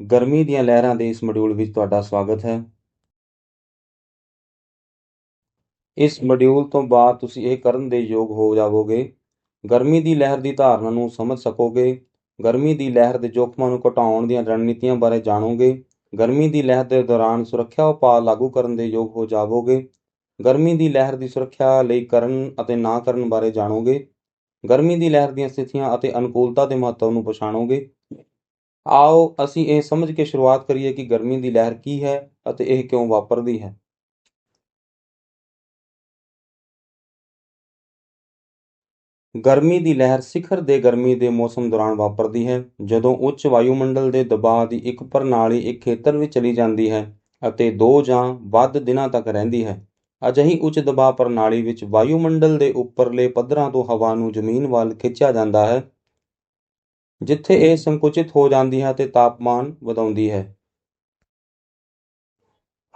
ਗਰਮੀ ਦੀਆਂ ਲਹਿਰਾਂ ਦੇ ਇਸ ਮੋਡਿਊਲ ਵਿੱਚ ਤੁਹਾਡਾ ਸਵਾਗਤ ਹੈ। ਇਸ ਮੋਡਿਊਲ ਤੋਂ ਬਾਅਦ ਤੁਸੀਂ ਇਹ ਕਰਨ ਦੇ ਯੋਗ ਹੋ ਜਾਵੋਗੇ। ਗਰਮੀ ਦੀ ਲਹਿਰ ਦੀ ਧਾਰਨਾ ਨੂੰ ਸਮਝ ਸਕੋਗੇ। ਗਰਮੀ ਦੀ ਲਹਿਰ ਦੇ ਜੋਖਮਾਂ ਨੂੰ ਘਟਾਉਣ ਦੀਆਂ ਰਣਨੀਤੀਆਂ ਬਾਰੇ ਜਾਣੋਗੇ। ਗਰਮੀ ਦੀ ਲਹਿਰ ਦੇ ਦੌਰਾਨ ਸੁਰੱਖਿਆ ਉਪਾਅ ਲਾਗੂ ਕਰਨ ਦੇ ਯੋਗ ਹੋ ਜਾਵੋਗੇ। ਗਰਮੀ ਦੀ ਲਹਿਰ ਦੀ ਸੁਰੱਖਿਆ ਲਈ ਕਰਨ ਅਤੇ ਨਾ ਕਰਨ ਬਾਰੇ ਜਾਣੋਗੇ। ਗਰਮੀ ਦੀ ਲਹਿਰ ਦੀਆਂ ਸਥਿਤੀਆਂ ਅਤੇ ਅਨੁਕੂਲਤਾ ਦੇ ਮਹੱਤਵ ਨੂੰ ਪਛਾਣੋਗੇ। ਆਓ ਅਸੀਂ ਇਹ ਸਮਝ ਕੇ ਸ਼ੁਰੂਆਤ ਕਰੀਏ ਕਿ ਗਰਮੀ ਦੀ ਲਹਿਰ ਕੀ ਹੈ ਅਤੇ ਇਹ ਕਿਉਂ ਵਾਪਰਦੀ ਹੈ। ਗਰਮੀ ਦੀ ਲਹਿਰ ਸਿਖਰ ਦੇ ਗਰਮੀ ਦੇ ਮੌਸਮ ਦੌਰਾਨ ਵਾਪਰਦੀ ਹੈ, ਜਦੋਂ ਉੱਚ ਵਾਯੂਮੰਡਲ ਦੇ ਦਬਾਅ ਦੀ ਇੱਕ ਪ੍ਰਣਾਲੀ ਇੱਕ ਖੇਤਰ ਵਿੱਚ ਚਲੀ ਜਾਂਦੀ ਹੈ ਅਤੇ ਦੋ ਜਾਂ ਵੱਧ ਦਿਨਾਂ ਤੱਕ ਰਹਿੰਦੀ ਹੈ। ਅਜਿਹੀ ਉੱਚ ਦਬਾਅ ਪ੍ਰਣਾਲੀ ਵਿੱਚ ਵਾਯੂਮੰਡਲ ਦੇ ਉੱਪਰਲੇ ਪੱਧਰਾਂ ਤੋਂ ਹਵਾ ਨੂੰ ਜ਼ਮੀਨ ਵੱਲ ਖਿੱਚਿਆ ਜਾਂਦਾ ਹੈ ਜਿੱਥੇ ਇਹ ਸੰਕੁਚਿਤ ਹੋ ਜਾਂਦੀ ਹੈ ਅਤੇ ਤਾਪਮਾਨ ਵਧਾਉਂਦੀ ਹੈ।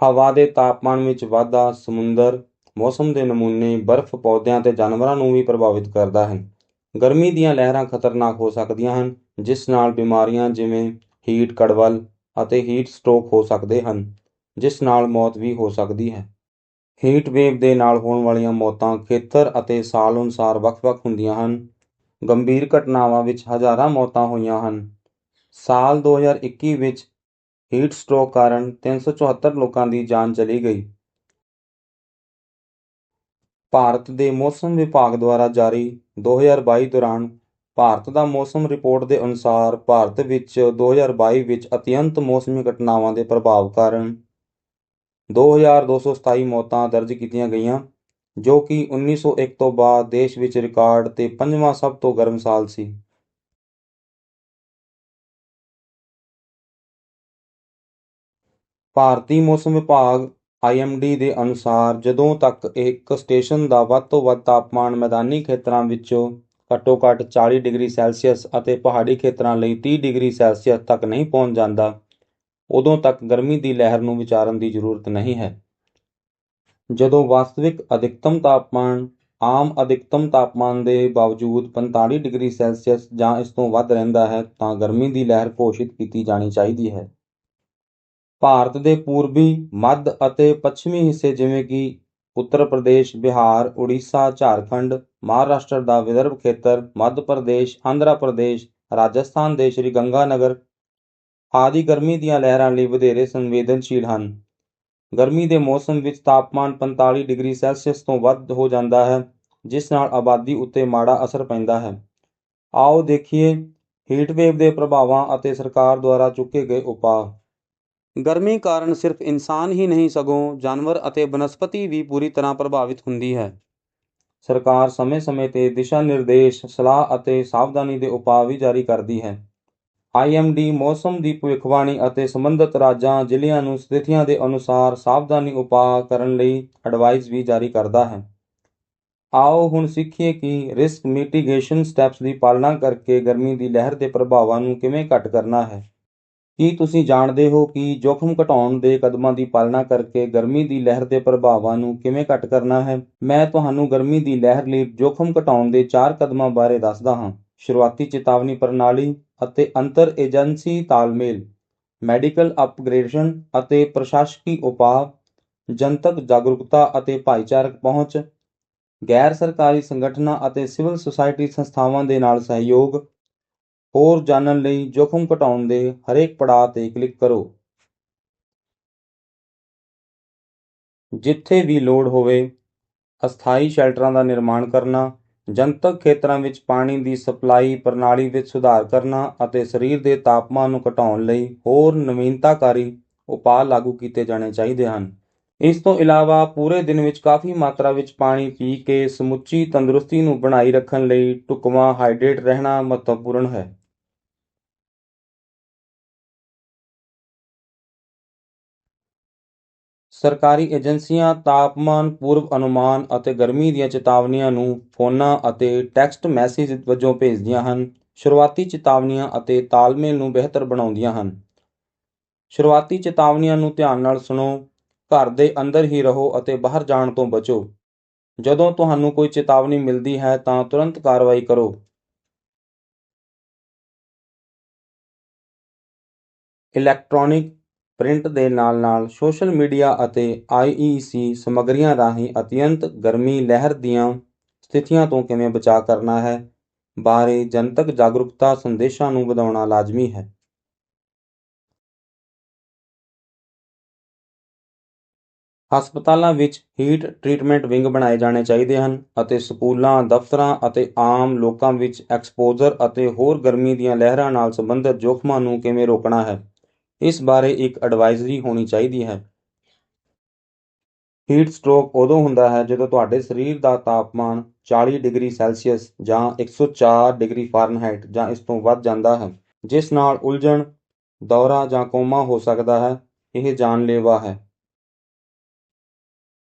ਹਵਾ ਦੇ ਤਾਪਮਾਨ ਵਿੱਚ ਵਾਧਾ ਸਮੁੰਦਰ, ਮੌਸਮ ਦੇ ਨਮੂਨੇ, ਬਰਫ਼ ਪੌਦਿਆਂ ਤੇ ਜਾਨਵਰਾਂ ਨੂੰ ਵੀ ਪ੍ਰਭਾਵਿਤ ਕਰਦਾ ਹੈ। ਗਰਮੀ ਦੀਆਂ ਲਹਿਰਾਂ ਖਤਰਨਾਕ ਹੋ ਸਕਦੀਆਂ ਹਨ, ਜਿਸ ਨਾਲ ਬਿਮਾਰੀਆਂ ਜਿਵੇਂ ਹੀਟ ਕੜਵੱਲ ਅਤੇ ਹੀਟ ਸਟ੍ਰੋਕ ਹੋ ਸਕਦੇ ਹਨ, ਜਿਸ ਨਾਲ ਮੌਤ ਵੀ ਹੋ ਸਕਦੀ ਹੈ। ਹੀਟ ਵੇਵ ਦੇ ਨਾਲ ਹੋਣ ਵਾਲੀਆਂ ਮੌਤਾਂ ਖੇਤਰ ਅਤੇ ਸਾਲ ਅਨੁਸਾਰ ਵੱਖ-ਵੱਖ ਹੁੰਦੀਆਂ ਹਨ। ਗੰਭੀਰ ਘਟਨਾਵਾਂ ਵਿੱਚ ਹਜ਼ਾਰਾਂ ਮੌਤਾਂ ਹੋਈਆਂ ਹਨ। ਸਾਲ 2021 ਵਿੱਚ ਹੀਟ ਸਟ੍ਰੋਕ ਕਾਰਨ 374 ਲੋਕਾਂ ਦੀ ਜਾਨ ਚਲੀ ਗਈ। ਭਾਰਤ ਦੇ ਮੌਸਮ ਵਿਭਾਗ ਦੁਆਰਾ ਜਾਰੀ 2022 ਦੌਰਾਨ ਭਾਰਤ ਦਾ ਮੌਸਮ ਰਿਪੋਰਟ ਦੇ ਅਨੁਸਾਰ ਭਾਰਤ ਵਿੱਚ 2022 ਵਿੱਚ ਅਤਿਅੰਤ ਮੌਸਮੀ ਘਟਨਾਵਾਂ ਦੇ ਪ੍ਰਭਾਵ ਕਾਰਨ 2227 ਮੌਤਾਂ ਦਰਜ ਕੀਤੀਆਂ ਗਈਆਂ। ਜੋ ਕਿ 1901 ਤੋਂ ਬਾਅਦ ਦੇਸ਼ ਵਿੱਚ ਰਿਕਾਰਡ ਤੇ ਪੰਜਵਾਂ ਸਭ ਤੋਂ ਗਰਮ ਸਾਲ ਸੀ। ਭਾਰਤੀ ਮੌਸਮ ਵਿਭਾਗ ਆਈਐਮਡੀ ਦੇ ਅਨੁਸਾਰ ਜਦੋਂ ਤੱਕ ਇੱਕ ਸਟੇਸ਼ਨ ਦਾ ਵੱਧ ਤੋਂ ਵੱਧ ਤਾਪਮਾਨ ਮੈਦਾਨੀ ਖੇਤਰਾਂ ਵਿੱਚੋਂ ਘੱਟੋ-ਘੱਟ 40 ਡਿਗਰੀ ਸੈਲਸੀਅਸ ਅਤੇ ਪਹਾੜੀ ਖੇਤਰਾਂ ਲਈ 30 ਡਿਗਰੀ ਸੈਲਸੀਅਸ ਤੱਕ ਨਹੀਂ ਪਹੁੰਚ ਜਾਂਦਾ, ਉਦੋਂ ਤੱਕ ਗਰਮੀ ਦੀ ਲਹਿਰ ਨੂੰ ਵਿਚਾਰਨ ਦੀ ਜ਼ਰੂਰਤ ਨਹੀਂ ਹੈ। ਜਦੋਂ ਵਾਸਤਵਿਕ ਅਧਿਕਤਮ ਤਾਪਮਾਨ, ਆਮ ਅਧਿਕਤਮ ਤਾਪਮਾਨ ਦੇ ਬਾਵਜੂਦ 45 ਡਿਗਰੀ ਸੈਲਸੀਅਸ ਜਾਂ ਇਸ ਤੋਂ ਵੱਧ ਰਹਿੰਦਾ ਹੈ, ਤਾਂ ਗਰਮੀ ਦੀ ਲਹਿਰ ਘੋਸ਼ਿਤ ਕੀਤੀ ਜਾਣੀ ਚਾਹੀਦੀ ਹੈ। ਭਾਰਤ ਦੇ ਪੂਰਬੀ, ਮੱਧ ਅਤੇ ਪੱਛਮੀ ਹਿੱਸੇ ਜਿਵੇਂ ਕਿ ਉੱਤਰ ਪ੍ਰਦੇਸ਼, ਬਿਹਾਰ, ਉੜੀਸਾ, ਝਾਰਖੰਡ, ਮਹਾਰਾਸ਼ਟਰ ਦਾ ਵਿਦਰਭ ਖੇਤਰ, ਮੱਧ ਪ੍ਰਦੇਸ਼, ਆਂਧਰਾ ਪ੍ਰਦੇਸ਼, ਰਾਜਸਥਾਨ ਦੇ ਸ਼੍ਰੀ ਗੰਗਾਨਗਰ ਆਦਿ ਗਰਮੀ ਦੀਆਂ ਲਹਿਰਾਂ ਲਈ ਵਧੇਰੇ ਸੰਵੇਦਨਸ਼ੀਲ ਹਨ। ਗਰਮੀ ਦੇ ਮੌਸਮ ਵਿੱਚ ਤਾਪਮਾਨ 45 ਡਿਗਰੀ ਸੈਲਸੀਅਸ ਤੋਂ ਵੱਧ ਹੋ ਜਾਂਦਾ ਹੈ, ਜਿਸ ਨਾਲ ਆਬਾਦੀ ਉੱਤੇ ਮਾੜਾ ਅਸਰ ਪੈਂਦਾ ਹੈ। ਆਓ ਦੇਖੀਏ ਹੀਟ ਵੇਵ ਦੇ ਪ੍ਰਭਾਵਾਂ ਅਤੇ ਸਰਕਾਰ ਦੁਆਰਾ ਚੁੱਕੇ ਗਏ ਉਪਾਅ। ਗਰਮੀ ਕਾਰਨ ਸਿਰਫ ਇਨਸਾਨ ਹੀ ਨਹੀਂ, ਸਗੋਂ ਜਾਨਵਰ ਅਤੇ ਬਨਸਪਤੀ ਵੀ ਪੂਰੀ ਤਰ੍ਹਾਂ ਪ੍ਰਭਾਵਿਤ ਹੁੰਦੀ ਹੈ। ਸਰਕਾਰ ਸਮੇਂ-ਸਮੇਂ ਤੇ ਦਿਸ਼ਾ ਨਿਰਦੇਸ਼, ਸਲਾਹ ਅਤੇ ਸਾਵਧਾਨੀ ਦੇ ਉਪਾਅ ਵੀ ਜਾਰੀ ਕਰਦੀ ਹੈ। ਆਈਐਮਡੀ ਮੌਸਮ ਦੀ ਭਵਿੱਖਬਾਣੀ ਅਤੇ ਸੰਬੰਧਿਤ ਰਾਜਾਂ, ਜ਼ਿਲ੍ਹਿਆਂ ਨੂੰ ਸਥਿਤੀਆਂ ਦੇ ਅਨੁਸਾਰ ਸਾਵਧਾਨੀ ਉਪਾਅ ਕਰਨ ਲਈ ਐਡਵਾਈਸ ਵੀ ਜਾਰੀ ਕਰਦਾ ਹੈ। ਆਓ ਹੁਣ ਸਿੱਖੀਏ ਕਿ ਰਿਸਕ ਮਿਟੀਗੇਸ਼ਨ ਸਟੈਪਸ ਦੀ ਪਾਲਣਾ ਕਰਕੇ ਗਰਮੀ ਦੀ ਲਹਿਰ ਦੇ ਪ੍ਰਭਾਵਾਂ ਨੂੰ ਕਿਵੇਂ ਘੱਟ ਕਰਨਾ ਹੈ। ਕੀ ਤੁਸੀਂ ਜਾਣਦੇ ਹੋ ਕਿ ਜੋਖਮ ਘਟਾਉਣ ਦੇ ਕਦਮਾਂ ਦੀ ਪਾਲਣਾ ਕਰਕੇ ਗਰਮੀ ਦੀ ਲਹਿਰ ਦੇ ਪ੍ਰਭਾਵਾਂ ਨੂੰ ਕਿਵੇਂ ਘੱਟ ਕਰਨਾ ਹੈ? ਮੈਂ ਤੁਹਾਨੂੰ ਗਰਮੀ ਦੀ ਲਹਿਰ ਲਈ ਜੋਖਮ ਘਟਾਉਣ ਦੇ 4 ਕਦਮਾਂ ਬਾਰੇ ਦੱਸਦਾ ਹਾਂ। ਸ਼ੁਰੂਆਤੀ ਚੇਤਾਵਨੀ ਪ੍ਰਣਾਲੀ ਅਤੇ ਅੰਤਰ ਏਜੰਸੀ ਤਾਲਮੇਲ, ਮੈਡੀਕਲ ਅਪਗ੍ਰੇਡੇਸ਼ਨ ਅਤੇ ਪ੍ਰਸ਼ਾਸਕੀ ਉਪਾਅ, ਜਨਤਕ ਜਾਗਰੂਕਤਾ ਅਤੇ ਭਾਈਚਾਰਕ ਪਹੁੰਚ, ਗੈਰ ਸਰਕਾਰੀ ਸੰਗਠਨਾਂ ਅਤੇ ਸਿਵਲ ਸੁਸਾਇਟੀ ਸੰਸਥਾਵਾਂ ਦੇ ਨਾਲ ਸਹਿਯੋਗ, ਹੋਰ ਜਾਣਨ ਲਈ ਜੋਖਮ ਘਟਾਉਣ ਦੇ ਹਰੇਕ ਪੜਾਅ ਤੇ ਕਲਿੱਕ ਕਰੋ। ਜਿੱਥੇ ਵੀ ਲੋੜ ਹੋਵੇ, ਅਸਥਾਈ ਸ਼ੈਲਟਰਾਂ ਦਾ ਨਿਰਮਾਣ ਕਰਨਾ ਜਨਤਕ ਖੇਤਰਾਂ ਵਿੱਚ ਪਾਣੀ ਦੀ ਸਪਲਾਈ ਪ੍ਰਣਾਲੀ ਵਿੱਚ ਸੁਧਾਰ ਕਰਨਾ ਅਤੇ ਸਰੀਰ ਦੇ ਤਾਪਮਾਨ ਨੂੰ ਘਟਾਉਣ ਲਈ ਹੋਰ ਨਵੀਨਤਾਕਾਰੀ ਉਪਾਅ ਲਾਗੂ ਕੀਤੇ ਜਾਣੇ ਚਾਹੀਦੇ ਹਨ। ਇਸ ਤੋਂ ਇਲਾਵਾ ਪੂਰੇ ਦਿਨ ਵਿੱਚ ਕਾਫੀ ਮਾਤਰਾ ਵਿੱਚ ਪਾਣੀ ਪੀ ਕੇ ਸਮੁੱਚੀ ਤੰਦਰੁਸਤੀ ਨੂੰ ਬਣਾਈ ਰੱਖਣ ਲਈ ਢੁਕਵਾਂ ਹਾਈਡਰੇਟ ਰਹਿਣਾ ਮਹੱਤਵਪੂਰਨ ਹੈ। ਸਰਕਾਰੀ ਏਜੰਸੀਆਂ, ਤਾਪਮਾਨ, ਪੂਰਵ ਅਨੁਮਾਨ ਅਤੇ ਗਰਮੀ ਦੀਆਂ ਚੇਤਾਵਨੀਆਂ ਨੂੰ ਫੋਨਾਂ ਅਤੇ ਟੈਕਸਟ ਮੈਸੇਜ ਵਜੋਂ ਭੇਜਦੀਆਂ ਹਨ। ਸ਼ੁਰੂਆਤੀ ਚੇਤਾਵਨੀਆਂ ਅਤੇ ਤਾਲਮੇਲ ਨੂੰ ਬਿਹਤਰ ਬਣਾਉਂਦੀਆਂ ਹਨ। ਸ਼ੁਰੂਆਤੀ ਚੇਤਾਵਨੀਆਂ ਨੂੰ ਧਿਆਨ ਨਾਲ ਸੁਣੋ, ਘਰ ਦੇ ਅੰਦਰ ਹੀ ਰਹੋ ਅਤੇ ਬਾਹਰ ਜਾਣ ਤੋਂ ਬਚੋ। ਜਦੋਂ ਤੁਹਾਨੂੰ ਕੋਈ ਚੇਤਾਵਨੀ ਮਿਲਦੀ ਹੈ ਤਾਂ ਤੁਰੰਤ ਕਾਰਵਾਈ ਕਰੋ। ਇਲੈਕਟ੍ਰੋਨਿਕ ਪ੍ਰਿੰਟ ਦੇ ਨਾਲ-ਨਾਲ ਸੋਸ਼ਲ ਮੀਡੀਆ ਅਤੇ ਆਈਈਸੀ ਸਮੱਗਰੀਆਂ ਰਾਹੀਂ ਅਤਿਅੰਤ ਗਰਮੀ ਲਹਿਰ ਦੀਆਂ ਸਥਿਤੀਆਂ ਤੋਂ ਕਿਵੇਂ ਬਚਾਅ ਕਰਨਾ ਹੈ ਬਾਰੇ ਜਨਤਕ ਜਾਗਰੂਕਤਾ ਸੰਦੇਸ਼ਾਂ ਨੂੰ ਵਧਾਉਣਾ ਲਾਜ਼ਮੀ ਹੈ। ਹਸਪਤਾਲਾਂ ਵਿੱਚ ਹੀਟ ਟ੍ਰੀਟਮੈਂਟ ਵਿੰਗ ਬਣਾਏ ਜਾਣੇ ਚਾਹੀਦੇ ਹਨ ਅਤੇ ਸਕੂਲਾਂ, ਦਫ਼ਤਰਾਂ ਅਤੇ ਆਮ ਲੋਕਾਂ ਵਿੱਚ ਐਕਸਪੋਜ਼ਰ ਅਤੇ ਹੋਰ ਗਰਮੀ ਦੀਆਂ ਲਹਿਰਾਂ ਨਾਲ ਸੰਬੰਧਿਤ ਜੋਖਮਾਂ ਨੂੰ ਕਿਵੇਂ ਰੋਕਣਾ ਹੈ, ਇਸ ਬਾਰੇ ਇੱਕ ਐਡਵਾਈਜ਼ਰੀ ਹੋਣੀ ਚਾਹੀਦੀ ਹੈ। ਹੀਟ ਸਟ੍ਰੋਕ ਉਦੋਂ ਹੁੰਦਾ ਹੈ ਜਦੋਂ ਤੁਹਾਡੇ ਸਰੀਰ ਦਾ ਤਾਪਮਾਨ ਚਾਲੀ ਡਿਗਰੀ ਸੈਲਸੀਅਸ ਜਾਂ ਇੱਕ ਸੌ ਚਾਰ ਡਿਗਰੀ ਫਾਰਨਹਾਈਟ ਜਾਂ ਇਸ ਤੋਂ ਵੱਧ ਜਾਂਦਾ ਹੈ, ਜਿਸ ਨਾਲ ਉਲਝਣ, ਦੌਰਾ ਜਾਂ ਕੋਮਾ ਹੋ ਸਕਦਾ ਹੈ। ਇਹ ਜਾਨਲੇਵਾ ਹੈ।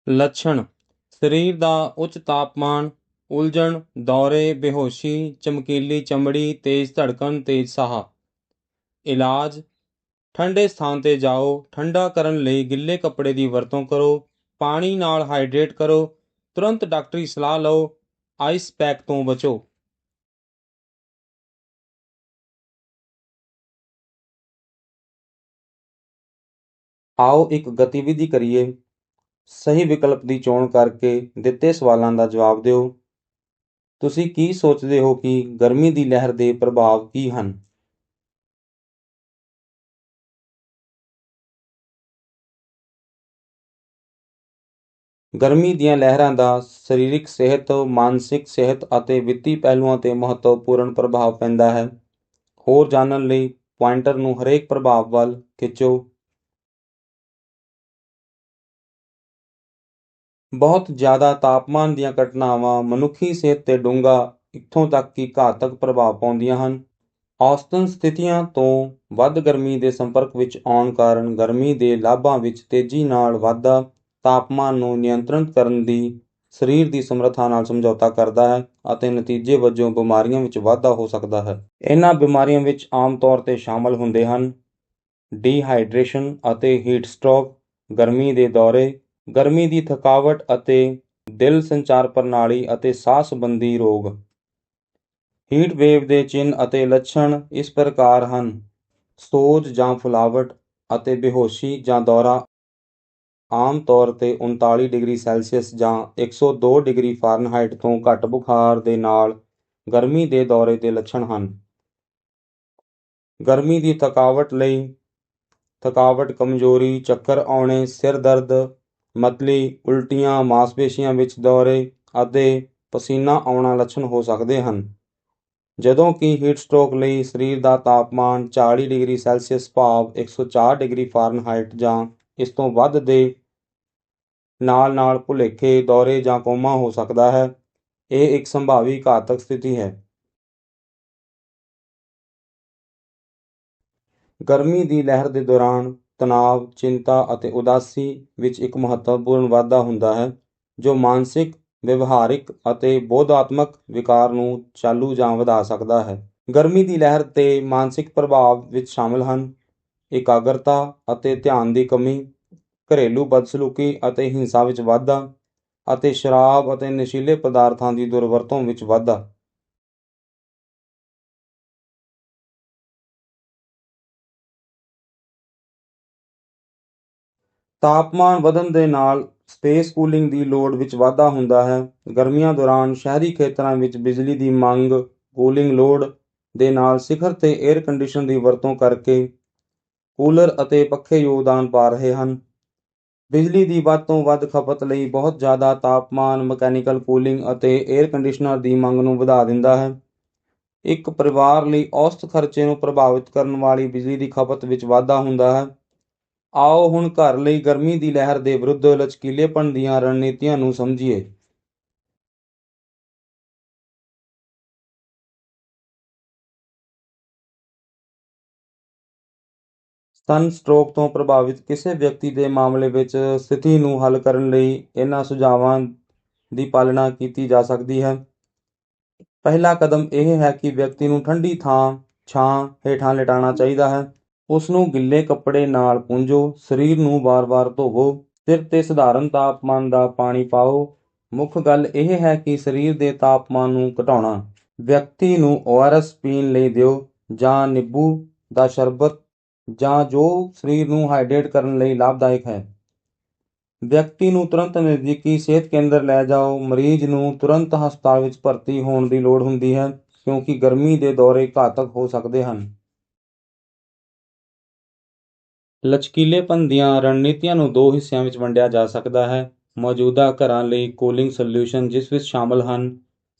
ਲੱਛਣ ਸਰੀਰ ਦਾ ਉੱਚ ਤਾਪਮਾਨ, ਉਲਝਣ, ਦੌਰੇ, ਬੇਹੋਸ਼ੀ, ਚਮਕੀਲੀ ਚਮੜੀ, ਤੇਜ਼ ਧੜਕਣ ਤੇਜ਼ ਸਾਹ। ਇਲਾਜ ਠੰਡੇ ਸਥਾਨ ਤੇ ਜਾਓ, ਠੰਡਾ ਕਰਨ ਲਈ ਗਿੱਲੇ ਕੱਪੜੇ ਦੀ ਵਰਤੋਂ ਕਰੋ, ਪਾਣੀ ਨਾਲ ਹਾਈਡਰੇਟ ਕਰੋ, ਤੁਰੰਤ ਡਾਕਟਰੀ ਸਲਾਹ ਲਓ, ਆਈਸ ਪੈਕ ਤੋਂ ਬਚੋ। ਆਓ ਇੱਕ ਗਤੀਵਿਧੀ ਕਰੀਏ। ਸਹੀ ਵਿਕਲਪ ਦੀ ਚੋਣ ਕਰਕੇ ਦਿੱਤੇ ਸਵਾਲਾਂ ਦਾ ਜਵਾਬ ਦਿਓ। ਤੁਸੀਂ ਕੀ ਸੋਚਦੇ ਹੋ ਕਿ ਗਰਮੀ ਦੀ ਲਹਿਰ ਦੇ ਪ੍ਰਭਾਵ ਕੀ ਹਨ? ਗਰਮੀ ਦੀਆਂ ਲਹਿਰਾਂ ਦਾ ਸਰੀਰਕ ਸਿਹਤ, ਮਾਨਸਿਕ ਸਿਹਤ ਅਤੇ ਵਿੱਤੀ ਪਹਿਲੂਆਂ 'ਤੇ ਮਹੱਤਵਪੂਰਨ ਪ੍ਰਭਾਵ ਪੈਂਦਾ ਹੈ। ਹੋਰ ਜਾਣਨ ਲਈ ਪੁਆਇੰਟਰ ਨੂੰ ਹਰੇਕ ਪ੍ਰਭਾਵ ਵੱਲ ਖਿੱਚੋ। ਬਹੁਤ ਜ਼ਿਆਦਾ ਤਾਪਮਾਨ ਦੀਆਂ ਘਟਨਾਵਾਂ ਮਨੁੱਖੀ ਸਿਹਤ 'ਤੇ ਡੂੰਘਾ, ਇੱਥੋਂ ਤੱਕ ਕਿ ਘਾਤਕ ਪ੍ਰਭਾਵ ਪਾਉਂਦੀਆਂ ਹਨ। ਔਸਤਨ ਸਥਿਤੀਆਂ ਤੋਂ ਵੱਧ ਗਰਮੀ ਦੇ ਸੰਪਰਕ ਵਿੱਚ ਆਉਣ ਕਾਰਨ ਗਰਮੀ ਦੇ ਲਾਭਾਂ ਵਿੱਚ ਤੇਜ਼ੀ ਨਾਲ ਵਾਧਾ ਤਾਪਮਾਨ ਨੂੰ ਨਿਯੰਤਰਣ ਕਰਨ ਦੀ ਸਰੀਰ ਦੀ ਸਮਰੱਥਾ ਨਾਲ ਸਮਝੌਤਾ ਕਰਦਾ ਹੈ ਅਤੇ ਨਤੀਜੇ ਵਜੋਂ ਬਿਮਾਰੀਆਂ ਵਿੱਚ ਵਾਧਾ ਹੋ ਸਕਦਾ ਹੈ। ਇਹਨਾਂ ਬਿਮਾਰੀਆਂ ਵਿੱਚ ਆਮ ਤੌਰ 'ਤੇ ਸ਼ਾਮਲ ਹੁੰਦੇ ਹਨ ਡੀਹਾਈਡਰੇਸ਼ਨ ਅਤੇ ਹੀਟ ਸਟ੍ਰੋਕ, ਗਰਮੀ ਦੇ ਦੌਰੇ, ਗਰਮੀ ਦੀ ਥਕਾਵਟ ਅਤੇ ਦਿਲ ਸੰਚਾਰ ਪ੍ਰਣਾਲੀ ਅਤੇ ਸਾਹ ਸੰਬੰਧੀ ਰੋਗ। ਹੀਟ ਵੇਵ ਦੇ ਚਿੰਨ੍ਹ ਅਤੇ ਲੱਛਣ ਇਸ ਪ੍ਰਕਾਰ ਹਨ ਸੋਜ ਜਾਂ ਫੁਲਾਵਟ ਅਤੇ ਬੇਹੋਸ਼ੀ ਜਾਂ ਦੌਰਾ ਆਮ ਤੌਰ 'ਤੇ ਉਨਤਾਲੀ ਡਿਗਰੀ ਸੈਲਸੀਅਸ ਜਾਂ ਇੱਕ ਸੌ ਦੋ ਡਿਗਰੀ ਫਾਰਨਹਾਈਟ ਤੋਂ ਘੱਟ ਬੁਖਾਰ ਦੇ ਨਾਲ ਗਰਮੀ ਦੇ ਦੌਰੇ ਦੇ ਲੱਛਣ ਹਨ। ਗਰਮੀ ਦੀ ਥਕਾਵਟ ਲਈ ਥਕਾਵਟ, ਕਮਜ਼ੋਰੀ, ਚੱਕਰ ਆਉਣੇ, ਸਿਰ ਦਰਦ, ਮਤਲੀ, ਉਲਟੀਆਂ, ਮਾਸਪੇਸ਼ੀਆਂ ਵਿੱਚ ਦੌਰੇ ਅਤੇ ਪਸੀਨਾ ਆਉਣਾ ਲੱਛਣ ਹੋ ਸਕਦੇ ਹਨ। ਜਦੋਂ ਕਿ ਹੀਟ ਸਟ੍ਰੋਕ ਲਈ ਸਰੀਰ ਦਾ ਤਾਪਮਾਨ ਚਾਲੀ ਡਿਗਰੀ ਸੈਲਸੀਅਸ ਭਾਵ ਇੱਕ ਸੌ ਚਾਰ ਡਿਗਰੀ ਫਾਰਨਹਾਈਟ ਜਾਂ ਇਸ ਤੋਂ ਵੱਧ ਦੇ ਨਾਲ-ਨਾਲ ਭੁਲੇਖੇ, ਦੌਰੇ ਜਾਂ ਕੋਮਾ ਹੋ ਸਕਦਾ ਹੈ। ਇਹ ਇੱਕ ਸੰਭਾਵੀ ਘਾਤਕ ਸਥਿਤੀ ਹੈ। ਗਰਮੀ ਦੀ ਲਹਿਰ ਦੇ ਦੌਰਾਨ ਤਣਾਅ, ਚਿੰਤਾ ਅਤੇ ਉਦਾਸੀ ਵਿੱਚ ਇੱਕ ਮਹੱਤਵਪੂਰਨ ਵਾਧਾ ਹੁੰਦਾ ਹੈ ਜੋ ਮਾਨਸਿਕ, ਵਿਵਹਾਰਿਕ ਅਤੇ ਬੋਧਾਤਮਕ ਵਿਕਾਰ ਨੂੰ ਚਾਲੂ ਜਾਂ ਵਧਾ ਸਕਦਾ ਹੈ। ਗਰਮੀ ਦੀ ਲਹਿਰ 'ਤੇ ਮਾਨਸਿਕ ਪ੍ਰਭਾਵ ਵਿੱਚ ਸ਼ਾਮਲ ਹਨ ਇਕਾਗਰਤਾ ਅਤੇ ਧਿਆਨ ਦੀ ਕਮੀ, ਘਰੇਲੂ ਬਦਸਲੂਕੀ ਅਤੇ ਹਿੰਸਾ ਵਿੱਚ ਵਾਧਾ, ਅਤੇ ਸ਼ਰਾਬ ਅਤੇ ਨਸ਼ੀਲੇ ਪਦਾਰਥਾਂ ਦੀ ਦੁਰਵਰਤੋਂ ਵਿੱਚ ਵਾਧਾ। ਤਾਪਮਾਨ ਵਧਣ ਦੇ ਨਾਲ ਸਪੇਸ ਕੂਲਿੰਗ ਦੀ ਲੋੜ ਵਿੱਚ ਵਾਧਾ ਹੁੰਦਾ ਹੈ। ਗਰਮੀਆਂ ਦੌਰਾਨ ਸ਼ਹਿਰੀ ਖੇਤਰਾਂ ਵਿੱਚ ਬਿਜਲੀ ਦੀ ਮੰਗ ਕੂਲਿੰਗ ਲੋਡ ਦੇ ਨਾਲ ਸਿਖਰ 'ਤੇ ਏਅਰ ਕੰਡੀਸ਼ਨ ਦੀ ਵਰਤੋਂ ਕਰਕੇ ਕੂਲਰ ਅਤੇ ਪੱਖੇ ਯੋਗਦਾਨ ਪਾ ਰਹੇ ਹਨ। ਬਿਜਲੀ ਦੀ ਵੱਧ ਤੋਂ ਵੱਧ ਖਪਤ ਲਈ ਬਹੁਤ ਜ਼ਿਆਦਾ ਤਾਪਮਾਨ, ਮਕੈਨੀਕਲ ਕੂਲਿੰਗ ਅਤੇ ਏਅਰ ਕੰਡੀਸ਼ਨਰ ਦੀ ਮੰਗ ਨੂੰ ਵਧਾ ਦਿੰਦਾ ਹੈ। ਇੱਕ ਪਰਿਵਾਰ ਲਈ ਔਸਤ ਖਰਚੇ ਨੂੰ ਪ੍ਰਭਾਵਿਤ ਕਰਨ ਵਾਲੀ ਬਿਜਲੀ ਦੀ ਖਪਤ ਵਿੱਚ ਵਾਧਾ ਹੁੰਦਾ ਹੈ। ਆਓ ਹੁਣ ਘਰ ਲਈ ਗਰਮੀ ਦੀ ਲਹਿਰ ਦੇ ਵਿਰੁੱਧ ਲਚਕੀਲੇਪਣ ਦੀਆਂ ਰਣਨੀਤੀਆਂ ਨੂੰ ਸਮਝੀਏ। ਸਨ ਸਟ੍ਰੋਕ ਤੋਂ ਪ੍ਰਭਾਵਿਤ ਕਿਸੇ ਵਿਅਕਤੀ ਦੇ ਮਾਮਲੇ ਵਿੱਚ ਸਥਿਤੀ ਨੂੰ ਹੱਲ ਕਰਨ ਲਈ ਇਹਨਾਂ ਸੁਝਾਵਾਂ ਦੀ ਪਾਲਣਾ ਕੀਤੀ ਜਾ ਸਕਦੀ ਹੈ। ਪਹਿਲਾ ਕਦਮ ਇਹ ਹੈ ਕਿ ਵਿਅਕਤੀ ਨੂੰ ਠੰਡੀ ਥਾਂ, ਛਾਂ ਹੇਠਾਂ ਲਿਟਾਉਣਾ ਚਾਹੀਦਾ ਹੈ। ਉਸ ਨੂੰ ਗਿੱਲੇ ਕੱਪੜੇ ਨਾਲ ਪੂੰਝੋ, ਸਰੀਰ ਨੂੰ ਵਾਰ-ਵਾਰ ਧੋਵੋ, ਸਿਰ 'ਤੇ ਸਧਾਰਨ ਤਾਪਮਾਨ ਦਾ ਪਾਣੀ ਪਾਓ ਮੁੱਖ ਗੱਲ ਇਹ ਹੈ ਕਿ ਸਰੀਰ ਦੇ ਤਾਪਮਾਨ ਨੂੰ ਘਟਾਉਣਾ। ਵਿਅਕਤੀ ਨੂੰ ਓਆਰਐਸ ਪੀਣ ਲਈ ਦਿਓ ਜਾਂ ਨਿੰਬੂ ਦਾ ਸ਼ਰਬਤ ਜਾਂ ਜੋ ਸਰੀਰ ਨੂੰ ਹਾਈਡਰੇਟ ਕਰਨ ਲਈ ਲਾਭਦਾਇਕ ਹੈ। ਵਿਅਕਤੀ ਨੂੰ ਤੁਰੰਤ ਨਜ਼ਦੀਕੀ ਸਿਹਤ ਕੇਂਦਰ ਲੈ ਜਾਓ। ਮਰੀਜ਼ ਨੂੰ ਤੁਰੰਤ ਹਸਪਤਾਲ ਵਿੱਚ ਭਰਤੀ ਹੋਣ ਦੀ ਲੋੜ ਹੁੰਦੀ ਹੈ, ਕਿਉਂਕਿ ਗਰਮੀ ਦੇ ਦੌਰੇ ਘਾਤਕ ਹੋ ਸਕਦੇ ਹਨ। ਲਚਕੀਲੇਪਨ ਦੀਆਂ ਰਣਨੀਤੀਆਂ ਨੂੰ ਦੋ ਹਿੱਸਿਆਂ ਵਿੱਚ ਵੰਡਿਆ ਜਾ ਸਕਦਾ ਹੈ। ਮੌਜੂਦਾ ਘਰਾਂ ਲਈ ਕੂਲਿੰਗ ਸੋਲਿਊਸ਼ਨ ਜਿਸ ਵਿੱਚ ਸ਼ਾਮਲ ਹਨ,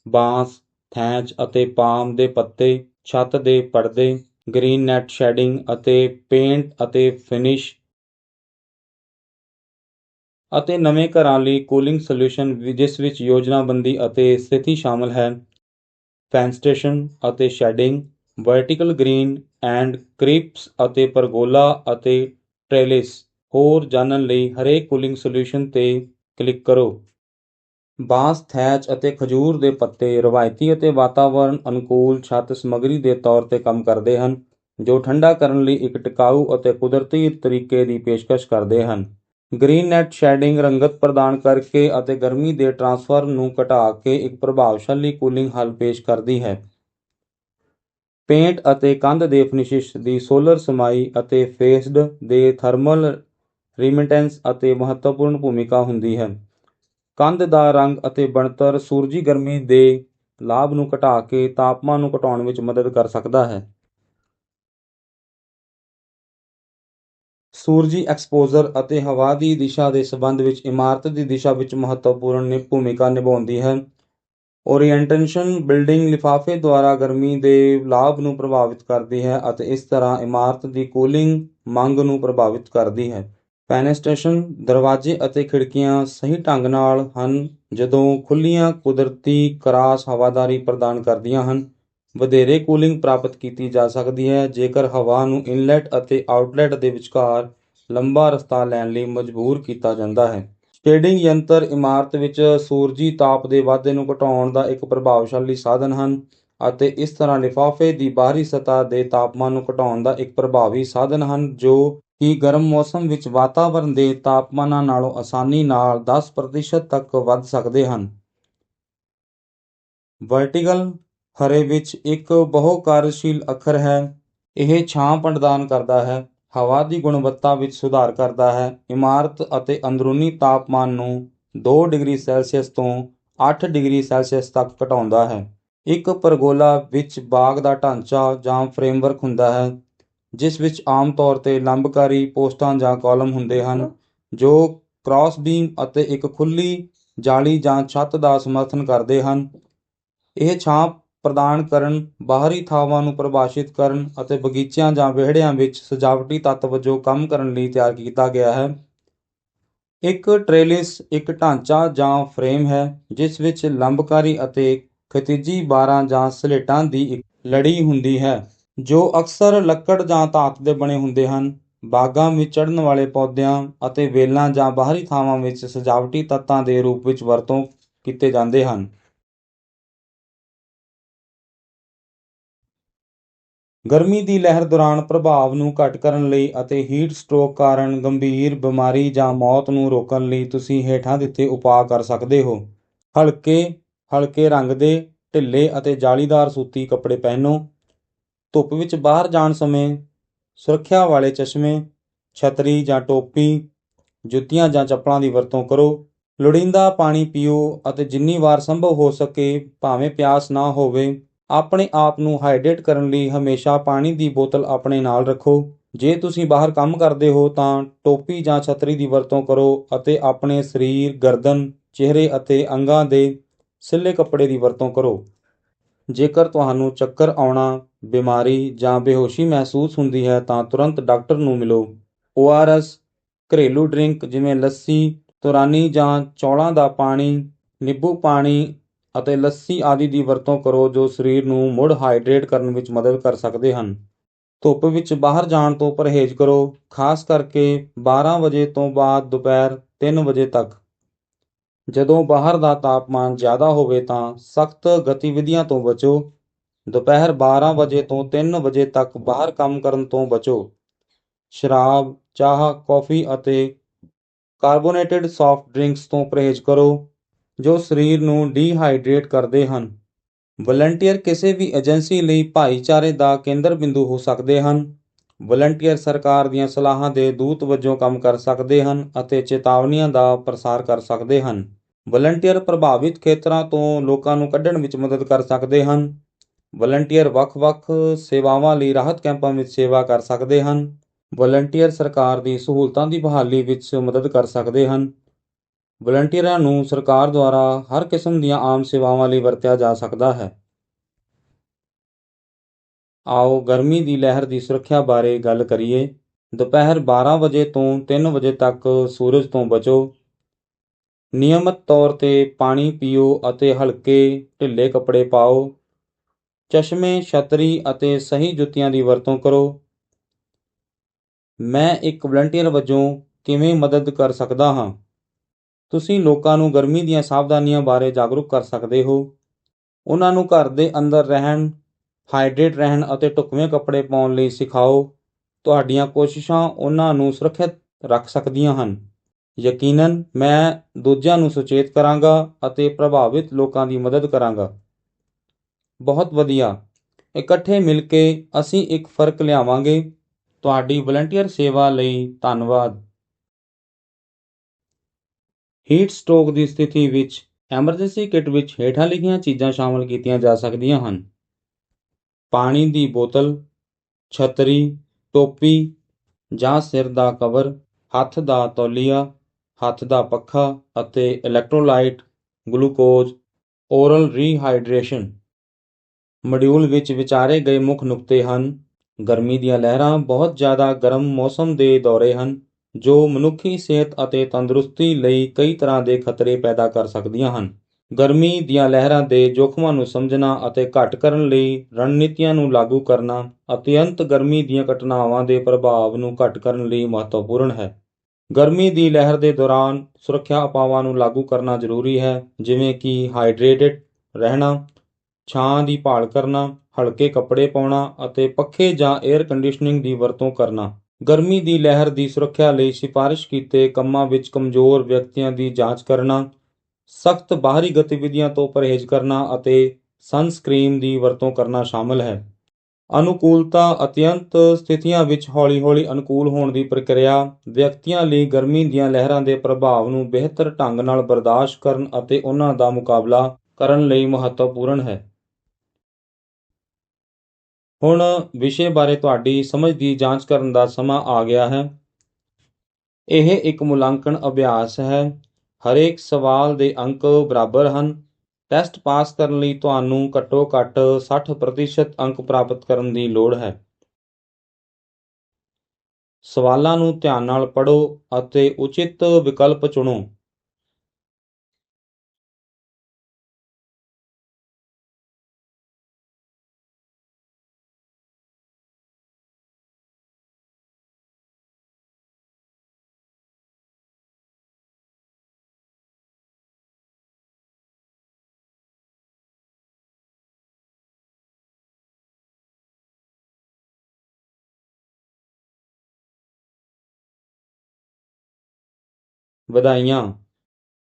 ਬਾਂਸ ਥੈਂਚ ਅਤੇ ਪਾਮ ਦੇ ਪੱਤੇ, ਛੱਤ ਦੇ ਪਰਦੇ ਗ੍ਰੀਨ ਨੈੱਟ ਸ਼ੈਡਿੰਗ ਅਤੇ ਪੇਂਟ ਅਤੇ ਫਿਨਿਸ਼ ਅਤੇ ਨਵੇਂ ਘਰਾਂ ਲਈ ਕੂਲਿੰਗ ਸਲਿਊਸ਼ਨ ਜਿਸ ਵਿੱਚ ਯੋਜਨਾਬੰਦੀ ਅਤੇ ਸਥਿਤੀ ਸ਼ਾਮਲ ਹੈ। ਫੈਨਸਟੇਸ਼ਨ ਅਤੇ ਸ਼ੈਡਿੰਗ, ਵਰਟੀਕਲ ਗ੍ਰੀਨ ਐਂਡ ਕ੍ਰਿਪਸ ਅਤੇ ਪਰਗੋਲਾ ਅਤੇ ਟ੍ਰੇਲਿਸ ਹੋਰ ਜਾਣਨ ਲਈ ਹਰੇਕ ਕੂਲਿੰਗ ਸੋਲਿਊਸ਼ਨ ਤੇ ਕਲਿੱਕ ਕਰੋ। ਬਾਂਸ, ਥੈਚ ਅਤੇ ਖਜੂਰ ਦੇ ਪੱਤੇ ਰਵਾਇਤੀ ਅਤੇ ਵਾਤਾਵਰਣ ਅਨੁਕੂਲ ਛੱਤ ਸਮੱਗਰੀ ਦੇ ਤੌਰ ਤੇ ਕੰਮ ਕਰਦੇ ਹਨ, ਜੋ ਠੰਡਾ ਕਰਨ ਲਈ ਇੱਕ ਟਿਕਾਊ ਅਤੇ ਕੁਦਰਤੀ ਤਰੀਕੇ ਦੀ ਪੇਸ਼ਕਸ਼ ਕਰਦੇ ਹਨ। ਗ੍ਰੀਨ ਨੈਟ ਸ਼ੈਡਿੰਗ ਰੰਗਤ ਪ੍ਰਦਾਨ ਕਰਕੇ ਅਤੇ ਗਰਮੀ ਦੇ ਟ੍ਰਾਂਸਫਰ ਨੂੰ ਘਟਾ ਕੇ ਇੱਕ ਪ੍ਰਭਾਵਸ਼ਾਲੀ ਕੂਲਿੰਗ ਹੱਲ ਪੇਸ਼ ਕਰਦੀ ਹੈ। ਪੇਂਟ ਅਤੇ ਕੰਧ ਦੇ ਫਿਨਿਸ਼ਸ ਦੀ ਸੋਲਰ ਸਮਾਈ ਅਤੇ ਫੇਸਡ ਦੇ ਥਰਮਲ ਰਿਮਿਟੈਂਸ ਅਤੇ ਮਹੱਤਵਪੂਰਨ ਭੂਮਿਕਾ ਹੁੰਦੀ ਹੈ। ਕੰਧ ਦਾ ਰੰਗ ਅਤੇ ਬਣਤਰ ਸੂਰਜੀ ਗਰਮੀ ਦੇ ਲਾਭ ਨੂੰ ਘਟਾ ਕੇ ਤਾਪਮਾਨ ਨੂੰ ਘਟਾਉਣ ਵਿੱਚ ਮਦਦ ਕਰ ਸਕਦਾ ਹੈ। ਸੂਰਜੀ ਐਕਸਪੋਜ਼ਰ ਅਤੇ ਹਵਾ ਦੀ ਦਿਸ਼ਾ ਦੇ ਸੰਬੰਧ ਵਿੱਚ ਇਮਾਰਤ ਦੀ ਦਿਸ਼ਾ ਵਿੱਚ ਮਹੱਤਵਪੂਰਨ ਭੂਮਿਕਾ ਨਿਭਾਉਂਦੀ ਹੈ। ਓਰੀਐਂਟੇਸ਼ਨ ਬਿਲਡਿੰਗ ਲਿਫਾਫੇ ਦੁਆਰਾ ਗਰਮੀ ਦੇ ਲਾਭ ਨੂੰ ਪ੍ਰਭਾਵਿਤ ਕਰਦੀ ਹੈ ਅਤੇ ਇਸ ਤਰ੍ਹਾਂ ਇਮਾਰਤ ਦੀ ਕੂਲਿੰਗ ਮੰਗ ਨੂੰ ਪ੍ਰਭਾਵਿਤ ਕਰਦੀ ਹੈ। ਫੈਨਸਟੇਸ਼ਨ ਦਰਵਾਜ਼ੇ ਅਤੇ ਖਿੜਕੀਆਂ ਸਹੀ ਢੰਗ ਨਾਲ ਹਨ ਜਦੋਂ ਖੁੱਲੀਆਂ ਕੁਦਰਤੀ ਕਰਾਸ ਹਵਾਦਾਰੀ ਪ੍ਰਦਾਨ ਕਰਦੀਆਂ ਹਨ। ਵਧੇਰੇ ਕੂਲਿੰਗ ਪ੍ਰਾਪਤ ਕੀਤੀ ਜਾ ਸਕਦੀ ਹੈ। ਜੇਕਰ ਹਵਾ ਨੂੰ ਇਨਲੈਟ ਅਤੇ ਆਊਟਲੈਟ ਦੇ ਵਿਚਕਾਰ ਲੰਬਾ ਰਸਤਾ ਲੈਣ ਲਈ ਮਜਬੂਰ ਕੀਤਾ ਜਾਂਦਾ ਹੈ। ਸ਼ੇਡਿੰਗ ਯੰਤਰ ਇਮਾਰਤ ਵਿੱਚ ਸੂਰਜੀ ਤਾਪ ਦੇ ਵਾਧੇ ਨੂੰ ਘਟਾਉਣ ਦਾ ਇੱਕ ਪ੍ਰਭਾਵਸ਼ਾਲੀ ਸਾਧਨ ਹਨ ਅਤੇ ਇਸ ਤਰ੍ਹਾਂ ਲਿਫਾਫੇ ਦੀ ਬਾਹਰੀ ਸਤ੍ਹਾ ਦੇ ਤਾਪਮਾਨ ਨੂੰ ਘਟਾਉਣ ਦਾ ਇੱਕ ਪ੍ਰਭਾਵੀ ਸਾਧਨ ਹਨ ਜੋ ਕਿ ਗਰਮ ਮੌਸਮ ਵਿੱਚ ਵਾਤਾਵਰਣ ਦੇ ਤਾਪਮਾਨਾਂ ਨਾਲੋਂ ਆਸਾਨੀ ਨਾਲ 10% ਤੱਕ ਵੱਧ ਸਕਦੇ ਹਨ। ਵਰਟੀਕਲ ਹਰੇ ਵਿੱਚ ਇੱਕ ਬਹੁ ਕਾਰਜਸ਼ੀਲ ਅੱਖਰ ਹੈ। ਇਹ ਛਾਂ ਪ੍ਰਦਾਨ ਕਰਦਾ ਹੈ। ਹਵਾ ਦੀ ਗੁਣਵੱਤਾ ਵਿੱਚ ਸੁਧਾਰ ਕਰਦਾ ਹੈ। ਇਮਾਰਤ ਅਤੇ ਅੰਦਰੂਨੀ ਤਾਪਮਾਨ ਨੂੰ 2 ਡਿਗਰੀ ਸੈਲਸੀਅਸ ਤੋਂ 8 ਡਿਗਰੀ ਸੈਲਸੀਅਸ ਤੱਕ ਘਟਾਉਂਦਾ ਹੈ। ਇੱਕ ਪਰਗੋਲਾ ਵਿੱਚ ਬਾਗ ਦਾ ਢਾਂਚਾ ਜਾਂ ਫਰੇਮਵਰਕ ਹੁੰਦਾ ਹੈ। ਜਿਸ ਵਿੱਚ ਆਮ ਤੌਰ ਤੇ ਲੰਬਕਾਰੀ ਪੋਸਟਾਂ ਜਾਂ ਕਾਲਮ ਹੁੰਦੇ ਹਨ, ਜੋ ਕ੍ਰਾਸ ਅਤੇ ਇੱਕ ਖੁੱਲ੍ਹੀ ਜਾਲੀ ਜਾਂ ਛੱਤ ਦਾ ਸਮਰਥਨ ਕਰਦੇ ਹਨ। ਇਹ ਛਾਂ ਪ੍ਰਦਾਨ ਕਰਨ, ਬਾਹਰੀ ਥਾਵਾਂ ਨੂੰ ਪਰਿਭਾਸ਼ਿਤ ਕਰਨ ਅਤੇ ਬਗੀਚਿਆਂ ਜਾਂ ਵਿਹੜਿਆਂ ਵਿੱਚ ਸਜਾਵਟੀ ਤੱਤ ਵਜੋਂ ਕੰਮ ਕਰਨ ਲਈ ਤਿਆਰ ਕੀਤਾ ਗਿਆ ਹੈ। ਇੱਕ ਟ੍ਰੇਲਿਸ, ਇੱਕ ਢਾਂਚਾ ਜਾਂ ਫਰੇਮ ਹੈ, ਜਿਸ ਵਿੱਚ ਲੰਬਕਾਰੀ ਅਤੇ ਖਿਤਿਜੀ ਬਾਰਾਂ ਜਾਂ ਸਲੇਟਾਂ ਦੀ ਇੱਕ ਲੜੀ ਹੁੰਦੀ ਹੈ। ਜੋ ਅਕਸਰ ਲੱਕੜ ਜਾਂ ਧਾਤ ਦੇ ਬਣੇ ਹੁੰਦੇ ਹਨ, ਬਾਗਾਂ ਵਿੱਚ ਚੜ੍ਹਨ ਵਾਲੇ ਪੌਦਿਆਂ ਅਤੇ ਵੇਲਾਂ ਜਾਂ ਬਾਹਰੀ ਥਾਵਾਂ ਵਿੱਚ ਸਜਾਵਟੀ ਤੱਤਾਂ ਦੇ ਰੂਪ ਵਿੱਚ ਵਰਤੋਂ ਕੀਤੇ ਜਾਂਦੇ ਹਨ। ਗਰਮੀ ਦੀ ਲਹਿਰ ਦੌਰਾਨ ਪ੍ਰਭਾਵ ਨੂੰ ਘੱਟ ਕਰਨ ਲਈ ਅਤੇ ਹੀਟ ਸਟ੍ਰੋਕ ਕਾਰਨ ਗੰਭੀਰ ਬਿਮਾਰੀ ਜਾਂ ਮੌਤ ਨੂੰ ਰੋਕਣ ਲਈ ਤੁਸੀਂ ਹੇਠਾਂ ਦਿੱਤੇ ਉਪਾਅ ਕਰ ਸਕਦੇ ਹੋ। ਹਲਕੇ ਹਲਕੇ ਰੰਗ ਦੇ ਢਿੱਲੇ ਅਤੇ ਜਾਲੀਦਾਰ ਸੂਤੀ ਕੱਪੜੇ ਪਹਿਨੋ। ਧੁੱਪ ਵਿੱਚ ਬਾਹਰ ਜਾਣ ਸਮੇਂ ਸੁਰੱਖਿਆ ਵਾਲੇ ਚਸ਼ਮੇ, ਛਤਰੀ ਜਾਂ ਟੋਪੀ, ਜੁੱਤੀਆਂ ਜਾਂ ਚੱਪਲਾਂ ਦੀ ਵਰਤੋਂ ਕਰੋ। ਲੋੜੀਂਦਾ ਪਾਣੀ ਪੀਓ ਅਤੇ ਜਿੰਨੀ ਵਾਰ ਸੰਭਵ ਹੋ ਸਕੇ ਭਾਵੇਂ ਪਿਆਸ ਨਾ ਹੋਵੇ, ਆਪਣੇ ਆਪ ਨੂੰ ਹਾਈਡਰੇਟ ਕਰਨ ਲਈ ਹਮੇਸ਼ਾ ਪਾਣੀ ਦੀ ਬੋਤਲ ਆਪਣੇ ਨਾਲ ਰੱਖੋ। ਜੇ ਤੁਸੀਂ ਬਾਹਰ ਕੰਮ ਕਰਦੇ ਹੋ ਤਾਂ ਟੋਪੀ ਜਾਂ ਛਤਰੀ ਦੀ ਵਰਤੋਂ ਕਰੋ ਅਤੇ ਆਪਣੇ ਸਰੀਰ, ਗਰਦਨ, ਚਿਹਰੇ ਅਤੇ ਅੰਗਾਂ ਦੇ ਸਿੱਲੇ ਕੱਪੜੇ ਦੀ ਵਰਤੋਂ ਕਰੋ। ਜੇਕਰ ਤੁਹਾਨੂੰ ਚੱਕਰ ਆਉਣਾ ਬਿਮਾਰੀ ਜਾਂ ਬੇਹੋਸ਼ੀ ਮਹਿਸੂਸ ਹੁੰਦੀ ਹੈ ਤਾਂ ਤੁਰੰਤ ਡਾਕਟਰ ਨੂੰ ਮਿਲੋ। ORS ਘਰੇਲੂ ਡਰਿੰਕ ਜਿਵੇਂ ਲੱਸੀ, ਤੁਰਾਨੀ ਜਾਂ ਚੌਲਾਂ ਦਾ ਪਾਣੀ, ਨਿੰਬੂ ਪਾਣੀ ਅਤੇ ਲੱਸੀ ਆਦਿ ਦੀ ਵਰਤੋਂ ਕਰੋ ਜੋ ਸਰੀਰ ਨੂੰ ਮੁੜ ਹਾਈਡਰੇਟ ਕਰਨ ਵਿੱਚ ਮਦਦ ਕਰ ਸਕਦੇ ਹਨ। ਧੁੱਪ ਵਿੱਚ ਬਾਹਰ ਜਾਣ ਤੋਂ ਪਰਹੇਜ਼ ਕਰੋ, ਖਾਸ ਕਰਕੇ 12 ਵਜੇ ਤੋਂ ਬਾਅਦ ਦੁਪਹਿਰ 3 ਵਜੇ ਤੱਕ। ਜਦੋਂ ਬਾਹਰ ਦਾ ਤਾਪਮਾਨ ਜ਼ਿਆਦਾ ਹੋਵੇ ਤਾਂ ਸਖਤ ਗਤੀਵਿਧੀਆਂ ਤੋਂ ਬਚੋ। ਦੁਪਹਿਰ 12 ਵਜੇ ਤੋਂ 3 ਵਜੇ ਤੱਕ ਬਾਹਰ ਕੰਮ ਕਰਨ ਤੋਂ ਬਚੋ। ਸ਼ਰਾਬ, ਚਾਹ, ਕੌਫੀ ਅਤੇ ਕਾਰਬੋਨੇਟਡ ਸੌਫਟ ਡਰਿੰਕਸ ਤੋਂ ਪਰਹੇਜ਼ ਕਰੋ, ਜੋ ਸਰੀਰ ਨੂੰ ਡੀਹਾਈਡਰੇਟ ਕਰਦੇ ਹਨ। ਵਲੰਟੀਅਰ ਕਿਸੇ ਵੀ ਏਜੰਸੀ ਲਈ ਭਾਈਚਾਰੇ ਦਾ ਕੇਂਦਰ ਬਿੰਦੂ ਹੋ ਸਕਦੇ ਹਨ। ਵਲੰਟੀਅਰ ਸਰਕਾਰ ਦੀਆਂ ਸਲਾਹਾਂ ਦੇ ਦੂਤ ਵਜੋਂ ਕੰਮ ਕਰ ਸਕਦੇ ਹਨ ਅਤੇ ਚੇਤਾਵਨੀਆਂ ਦਾ ਪ੍ਰਸਾਰ ਕਰ ਸਕਦੇ ਹਨ। ਵਲੰਟੀਅਰ ਪ੍ਰਭਾਵਿਤ ਖੇਤਰਾਂ ਤੋਂ ਲੋਕਾਂ ਨੂੰ ਕੱਢਣ ਵਿੱਚ ਮਦਦ ਕਰ ਸਕਦੇ ਹਨ। ਵਲੰਟੀਅਰ ਵੱਖ-ਵੱਖ ਸੇਵਾਵਾਂ ਲਈ ਰਾਹਤ ਕੈਂਪਾਂ ਵਿੱਚ ਸੇਵਾ ਕਰ ਸਕਦੇ ਹਨ। ਵਲੰਟੀਅਰ ਸਰਕਾਰ ਦੀ ਸਹੂਲਤਾਂ ਦੀ ਬਹਾਲੀ ਵਿੱਚ ਮਦਦ ਕਰ ਸਕਦੇ ਹਨ। ਵਲੰਟੀਅਰਾਂ ਨੂੰ ਸਰਕਾਰ ਦੁਆਰਾ ਹਰ ਕਿਸਮ ਦੀਆਂ ਆਮ ਸੇਵਾਵਾਂ ਲਈ ਵਰਤਿਆ ਜਾ ਸਕਦਾ ਹੈ। ਆਓ ਗਰਮੀ ਦੀ ਲਹਿਰ ਦੀ ਸੁਰੱਖਿਆ ਬਾਰੇ ਗੱਲ ਕਰੀਏ। ਦੁਪਹਿਰ 12 ਵਜੇ ਤੋਂ 3 ਵਜੇ ਤੱਕ ਸੂਰਜ ਤੋਂ ਬਚੋ। ਨਿਯਮਤ ਤੌਰ ਤੇ ਪਾਣੀ ਪੀਓ ਅਤੇ ਹਲਕੇ ਢਿੱਲੇ ਕੱਪੜੇ ਪਾਓ। ਚਸ਼ਮੇ, ਛਤਰੀ ਅਤੇ ਸਹੀ ਜੁੱਤੀਆਂ ਦੀ ਵਰਤੋਂ ਕਰੋ। ਮੈਂ ਇੱਕ ਵਲੰਟੀਅਰ ਵਜੋਂ ਕਿਵੇਂ ਮਦਦ ਕਰ ਸਕਦਾ ਹਾਂ? ਤੁਸੀਂ ਲੋਕਾਂ ਨੂੰ ਗਰਮੀ ਦੀਆਂ ਸਾਵਧਾਨੀਆਂ ਬਾਰੇ ਜਾਗਰੂਕ ਕਰ ਸਕਦੇ ਹੋ। ਉਹਨਾਂ ਨੂੰ ਘਰ ਦੇ ਅੰਦਰ ਰਹਿਣ, ਹਾਈਡਰੇਟ ਰਹਿਣ ਅਤੇ ਢੁਕਵੇਂ ਕੱਪੜੇ ਪਾਉਣ ਲਈ ਸਿਖਾਓ। ਤੁਹਾਡੀਆਂ ਕੋਸ਼ਿਸ਼ਾਂ ਉਹਨਾਂ ਨੂੰ ਸੁਰੱਖਿਅਤ ਰੱਖ ਸਕਦੀਆਂ ਹਨ। ਯਕੀਨਨ, ਮੈਂ ਦੂਜਿਆਂ ਨੂੰ ਸੁਚੇਤ ਕਰਾਂਗਾ ਅਤੇ ਪ੍ਰਭਾਵਿਤ ਲੋਕਾਂ ਦੀ ਮਦਦ ਕਰਾਂਗਾ। ਬਹੁਤ ਵਧੀਆ। ਇਕੱਠੇ ਮਿਲ ਕੇ ਅਸੀਂ ਇੱਕ ਫ਼ਰਕ ਲਿਆਵਾਂਗੇ। ਤੁਹਾਡੀ ਵਲੰਟੀਅਰ ਸੇਵਾ ਲਈ ਧੰਨਵਾਦ। ਹੀਟ ਸਟ੍ਰੋਕ ਦੀ ਸਥਿਤੀ ਵਿੱਚ ਐਮਰਜੈਂਸੀ ਕਿਟ ਵਿੱਚ ਹੇਠਾਂ ਲਿਖੀਆਂ ਚੀਜ਼ਾਂ ਸ਼ਾਮਲ ਕੀਤੀਆਂ ਜਾ ਸਕਦੀਆਂ ਹਨ। ਪਾਣੀ ਦੀ ਬੋਤਲ, ਛਤਰੀ, ਟੋਪੀ ਜਾਂ ਸਿਰ ਦਾ ਕਵਰ, ਹੱਥ ਦਾ ਤੌਲੀਆ, ਹੱਥ ਦਾ ਪੱਖਾ ਅਤੇ electrolyte, glucose, oral rehydration. Module ਵਿੱਚ ਵਿਚਾਰੇ ਗਏ ਮੁੱਖ ਨੁਕਤੇ ਹਨ। ਗਰਮੀ ਦੀਆਂ ਲਹਿਰਾਂ ਬਹੁਤ ਜ਼ਿਆਦਾ ਗਰਮ ਮੌਸਮ ਦੇ ਦੌਰੇ ਹਨ, ਜੋ ਮਨੁੱਖੀ ਸਿਹਤ ਅਤੇ ਤੰਦਰੁਸਤੀ ਲਈ ਕਈ ਤਰ੍ਹਾਂ ਦੇ ਖਤਰੇ ਪੈਦਾ ਕਰ ਸਕਦੀਆਂ ਹਨ। ਗਰਮੀ ਦੀਆਂ ਲਹਿਰਾਂ ਦੇ ਜੋਖਮਾਂ ਨੂੰ ਸਮਝਣਾ ਅਤੇ ਘੱਟ ਕਰਨ ਲਈ ਰਣਨੀਤੀਆਂ ਨੂੰ ਲਾਗੂ ਕਰਨਾ ਅਤਿਅੰਤ ਗਰਮੀ ਦੀਆਂ ਘਟਨਾਵਾਂ ਦੇ ਪ੍ਰਭਾਵ ਨੂੰ ਘੱਟ ਕਰਨ ਲਈ ਮਹੱਤਵਪੂਰਨ ਹੈ। ਗਰਮੀ ਦੀ ਲਹਿਰ ਦੇ ਦੌਰਾਨ ਸੁਰੱਖਿਆ ਉਪਾਵਾਂ ਨੂੰ ਲਾਗੂ ਕਰਨਾ ਜ਼ਰੂਰੀ ਹੈ, ਜਿਵੇਂ ਕਿ ਹਾਈਡਰੇਟਡ ਰਹਿਣਾ ਛਾਂ ਦੀ ਭਾਲ ਕਰਨਾ, ਹਲਕੇ ਕੱਪੜੇ ਪਾਉਣਾ ਅਤੇ ਪੱਖੇ ਜਾਂ ਏਅਰ ਕੰਡੀਸ਼ਨਿੰਗ ਦੀ ਵਰਤੋਂ ਕਰਨਾ। ਗਰਮੀ ਦੀ ਲਹਿਰ ਦੀ ਸੁਰੱਖਿਆ ਲਈ ਸਿਫਾਰਸ਼ ਕੀਤੇ ਕੰਮਾਂ ਵਿੱਚ ਕਮਜ਼ੋਰ ਵਿਅਕਤੀਆਂ ਦੀ ਜਾਂਚ ਕਰਨਾ, ਸਖਤ ਬਾਹਰੀ ਗਤੀਵਿਧੀਆਂ ਤੋਂ ਪਰਹੇਜ਼ ਕਰਨਾ ਅਤੇ ਸਨਸਕ੍ਰੀਨ ਦੀ ਵਰਤੋਂ ਕਰਨਾ ਸ਼ਾਮਲ ਹੈ। ਅਨੁਕੂਲਤਾ ਅਤਿਅੰਤ ਸਥਿਤੀਆਂ ਵਿੱਚ ਹੌਲੀ-ਹੌਲੀ ਅਨੁਕੂਲ ਹੋਣ ਦੀ ਪ੍ਰਕਿਰਿਆ, ਵਿਅਕਤੀਆਂ ਲਈ ਗਰਮੀ ਦੀਆਂ ਲਹਿਰਾਂ ਦੇ ਪ੍ਰਭਾਵ ਨੂੰ ਬਿਹਤਰ ਢੰਗ ਨਾਲ ਬਰਦਾਸ਼ਤ ਕਰਨ ਅਤੇ ਉਹਨਾਂ ਦਾ ਮੁਕਾਬਲਾ ਕਰਨ ਲਈ ਮਹੱਤਵਪੂਰਨ ਹੈ। ਹੁਣ ਵਿਸ਼ੇ ਬਾਰੇ ਤੁਹਾਡੀ ਸਮਝ ਦੀ ਜਾਂਚ ਕਰਨ ਦਾ ਸਮਾਂ ਆ ਗਿਆ ਹੈ। ਇਹ ਇੱਕ ਮੁਲਾਂਕਣ ਅਭਿਆਸ ਹੈ। ਹਰੇਕ ਸਵਾਲ ਦੇ ਅੰਕ ਬਰਾਬਰ ਹਨ। ਟੈਸਟ ਪਾਸ ਕਰਨ ਲਈ ਤੁਹਾਨੂੰ ਘੱਟੋ-ਘੱਟ 60% ਅੰਕ ਪ੍ਰਾਪਤ ਕਰਨ ਦੀ ਲੋੜ ਹੈ। ਸਵਾਲਾਂ ਨੂੰ ਧਿਆਨ ਨਾਲ ਪੜ੍ਹੋ ਅਤੇ ਉਚਿਤ ਵਿਕਲਪ ਚੁਣੋ। 我带呀。